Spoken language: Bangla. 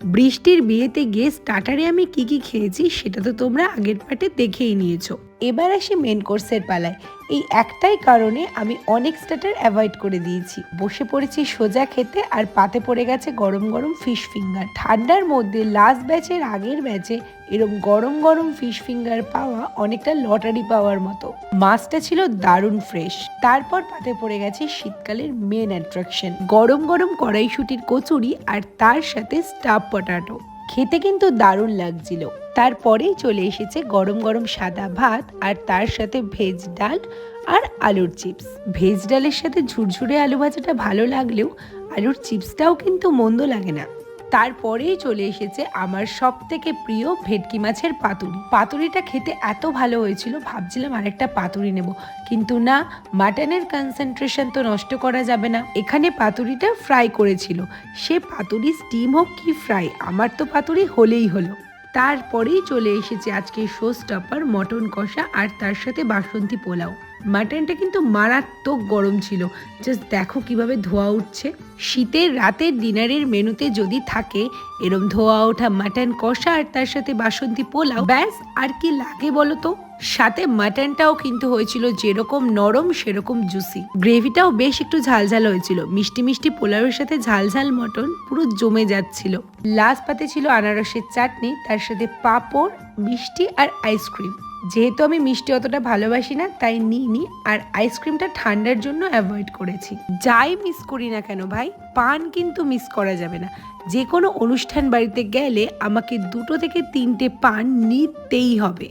বৃষ্টির বিয়েতে গিয়ে স্টার্টারে আমি কি কি খেয়েছি সেটা তো তোমরা আগের পাটে দেখেই নিয়েছো। এবার আসি মেন কোর্সের পালায়। এই একটাই কারণে আমি অনেক স্টার্টার অ্যাভয়েড করে দিয়েছি। বসে পড়েছি সোজা খেতে আর পাতে পড়ে গেছে গরম গরম ফিশ ফিঙ্গার ঠান্ডার মধ্যে লাস্ট ব্যাচের আগের ব্যাচে এরম গরম গরম ফিশ ফিঙ্গার পাওয়া অনেকটা লটারি পাওয়ার মতো। মাছটা ছিল দারুণ ফ্রেশ তারপর পাতে পড়ে গেছে শীতকালের মেন অ্যাট্রাকশন গরম গরম কড়াইশুটির কচুরি আর তার সাথে স্টাফ পটাটো খেতে কিন্তু দারুণ লাগছিল। তারপরেই চলে এসেছে গরম গরম সাদা ভাত আর তার সাথে ভেজ ডাল আর আলুর চিপস। ভেজ ডালের সাথে ঝুরঝুরে আলু ভাজাটা ভালো লাগলেও আলুর চিপসটাও কিন্তু মন্দ লাগে না। তারপরেই চলে এসেছে আমার সব থেকে প্রিয় ভেটকি মাছের পাতুরি। পাতুরিটা খেতে এত ভালো হয়েছিল, ভাবছিলাম আরেকটা পাতুরি নেব। কিন্তু না, মাটনের কনসেন্ট্রেশন তো নষ্ট করা যাবে না। এখানে পাতুরিটা ফ্রাই করেছিল। সে পাতুরি স্টিম হোক কি ফ্রাই আমার তো পাতুরি হলেই হলো। তারপরেই চলে এসেছে আজকে শো স্টপার মটন কষা আর তার সাথে বাসন্তী পোলাও। মাটনটা কিন্তু মারাত্মক গরম ছিল। জাস্ট দেখো কীভাবে ধোয়া উঠছে। শীতের রাতের ডিনারের মেনুতে যদি থাকে, এরম ধোয়া ওঠা মাটন কষা আর তার সাথে বাসন্তী পোলাও, ব্যাস, আর কি লাগে বলো তো? সাথে মাটনটাও কিন্তু হয়েছিল যেরকম নরম, সেরকম জুসি গ্রেভিটাও বেশ একটু ঝালঝাল হয়েছিল। মিষ্টি মিষ্টি পোলাওয়ের সাথে ঝালঝাল মটন পুরো জমে যাচ্ছিল। লাস্ট পাতে ছিল আনারসের চাটনি, তার সাথে পাঁপড়, মিষ্টি আর আইসক্রিম যেহেতু আমি মিষ্টি অতটা ভালোবাসি না, তাই নিইনি আর আইসক্রিমটা ঠান্ডার জন্য অ্যাভয়েড করেছি। যাই মিস করি না কেন ভাই, পান কিন্তু মিস করা যাবে না। যে কোনো অনুষ্ঠান বাড়িতে গেলে আমাকে দুটো থেকে তিনটে পান নিতেই হবে।